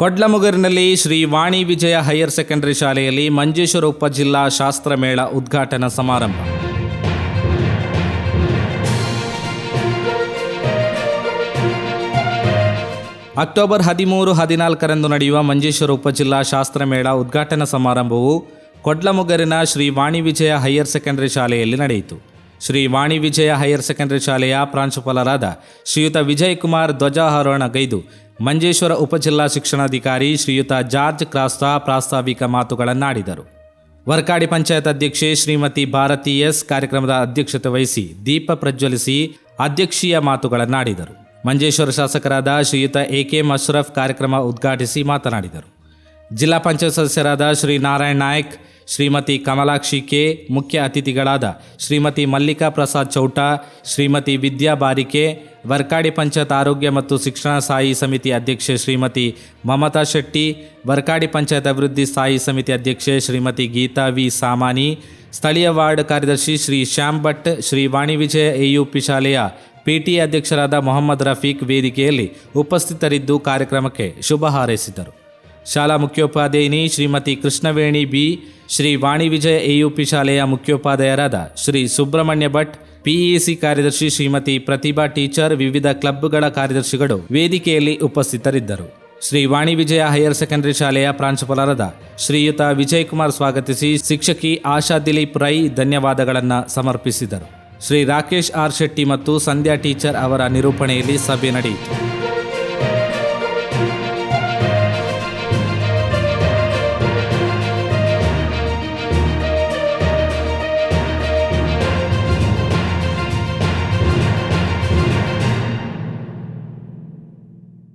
ಕೊಡ್ಲಮುಗರಿನಲ್ಲಿ Shri Vani Vijaya higher secondary ಶಾಲೆಯಲ್ಲಿ ಮಂಜೇಶ್ವರ ಉಪಜಿಲ್ಲಾ ಶಾಸ್ತ್ರ ಮೇಳ ಉದ್ಘಾಟನಾ ಸಮಾರಂಭ. ಅಕ್ಟೋಬರ್ ಹದಿಮೂರು, ಹದಿನಾಲ್ಕರಂದು ನಡೆಯುವ ಮಂಜೇಶ್ವರ ಉಪಜಿಲ್ಲಾ ಶಾಸ್ತ್ರ ಮೇಳ ಉದ್ಘಾಟನಾ ಸಮಾರಂಭವು ಕೊಡ್ಲಮುಗರಿನ ಶ್ರೀ ವಾಣಿ ವಿಜಯ ಹೈಯರ್ ಸೆಕೆಂಡರಿ ಶಾಲೆಯಲ್ಲಿ ನಡೆಯಿತು. ಶ್ರೀ ವಾಣಿ ವಿಜಯ ಹೈಯರ್ ಸೆಕೆಂಡರಿ ಶಾಲೆಯ ಪ್ರಾಂಶುಪಾಲರಾದ ಶ್ರೀಯುತ ವಿಜಯ್ ಕುಮಾರ್ ಧ್ವಜಾರೋಹಣ ಗೈದು ಮಂಜೇಶ್ವರ ಉಪಜಿಲ್ಲಾ ಶಿಕ್ಷಣಾಧಿಕಾರಿ ಶ್ರೀಯುತ ಜಾರ್ಜ್ ಕ್ರಾಸ್ತಾ ಪ್ರಾಸ್ತಾವಿಕ ಮಾತುಗಳನ್ನಾಡಿದರು. ವರ್ಕಾಡಿ ಪಂಚಾಯತ್ ಅಧ್ಯಕ್ಷೆ ಶ್ರೀಮತಿ ಭಾರತಿ ಎಸ್ ಕಾರ್ಯಕ್ರಮದ ಅಧ್ಯಕ್ಷತೆ ವಹಿಸಿ ದೀಪ ಪ್ರಜ್ವಲಿಸಿ ಅಧ್ಯಕ್ಷೀಯ ಮಾತುಗಳನ್ನಾಡಿದರು. ಮಂಜೇಶ್ವರ ಶಾಸಕರಾದ ಶ್ರೀಯುತ ಎ ಕೆ ಮಶ್ರಫ್ ಕಾರ್ಯಕ್ರಮ ಉದ್ಘಾಟಿಸಿ ಮಾತನಾಡಿದರು. ಜಿಲ್ಲಾ ಪಂಚಾಯತ್ ಸದಸ್ಯರಾದ ಶ್ರೀ ನಾರಾಯಣ್ ನಾಯಕ್ ಶ್ರೀಮತಿ ಕಮಲಾಕ್ಷಿ ಕೆ ಮುಖ್ಯ ಅತಿಥಿಗಳಾದ ಶ್ರೀಮತಿ ಮಲ್ಲಿಕಾ ಪ್ರಸಾದ್ ಚೌಟ, ಶ್ರೀಮತಿ ವಿದ್ಯಾ ಬಾರಿಕೆ, ವರ್ಕಾಡಿ ಪಂಚಾಯತ್ ಆರೋಗ್ಯ ಮತ್ತು ಶಿಕ್ಷಣ ಸ್ಥಾಯಿ ಸಮಿತಿ ಅಧ್ಯಕ್ಷೆ ಶ್ರೀಮತಿ ಮಮತಾ ಶೆಟ್ಟಿ, ವರ್ಕಾಡಿ ಪಂಚಾಯತ್ ಅಭಿವೃದ್ಧಿ ಸ್ಥಾಯಿ ಸಮಿತಿ ಅಧ್ಯಕ್ಷೆ ಶ್ರೀಮತಿ ಗೀತಾ ವಿ ಸಾಮಾನಿ, ಸ್ಥಳೀಯ ವಾರ್ಡ್ ಕಾರ್ಯದರ್ಶಿ ಶ್ರೀ ಶ್ಯಾಮ್ ಭಟ್, ಶ್ರೀ ವಾಣಿ ವಿಜಯ ಎಯುಪಿ ಶಾಲೆಯ ಪಿಟಿ ಅಧ್ಯಕ್ಷರಾದ ಮೊಹಮ್ಮದ್ ರಫೀಕ್ ವೇದಿಕೆಯಲ್ಲಿ ಉಪಸ್ಥಿತರಿದ್ದು ಕಾರ್ಯಕ್ರಮಕ್ಕೆ ಶುಭ ಹಾರೈಸಿದರು. ಶಾಲಾ ಮುಖ್ಯೋಪಾಧ್ಯಾಯಿನಿ ಶ್ರೀಮತಿ ಕೃಷ್ಣವೇಣಿ ಬಿ, ಶ್ರೀ ವಾಣಿ ವಿಜಯ ಎಯುಪಿ ಶಾಲೆಯ ಮುಖ್ಯೋಪಾಧ್ಯಾಯರಾದ ಶ್ರೀ ಸುಬ್ರಹ್ಮಣ್ಯ ಭಟ್ ಪಿಇಸಿ ಕಾರ್ಯದರ್ಶಿ ಶ್ರೀಮತಿ ಪ್ರತಿಭಾ ಟೀಚರ್, ವಿವಿಧ ಕ್ಲಬ್ಗಳ ಕಾರ್ಯದರ್ಶಿಗಳು ವೇದಿಕೆಯಲ್ಲಿ ಉಪಸ್ಥಿತರಿದ್ದರು. ಶ್ರೀ ವಾಣಿ ವಿಜಯ ಹೈಯರ್ ಸೆಕೆಂಡರಿ ಶಾಲೆಯ ಪ್ರಾಂಶುಪಾಲರಾದ ಶ್ರೀಯುತ ವಿಜಯ್ ಕುಮಾರ್ ಸ್ವಾಗತಿಸಿ ಶಿಕ್ಷಕಿ ಆಶಾ ದಿಲೀಪ್ ರೈ ಧನ್ಯವಾದಗಳನ್ನು ಸಮರ್ಪಿಸಿದರು. ಶ್ರೀ ರಾಕೇಶ್ ಆರ್ ಶೆಟ್ಟಿ ಮತ್ತು ಸಂಧ್ಯಾ ಟೀಚರ್ ಅವರ ನಿರೂಪಣೆಯಲ್ಲಿ ಸಭೆ ನಡೆಯಿತು.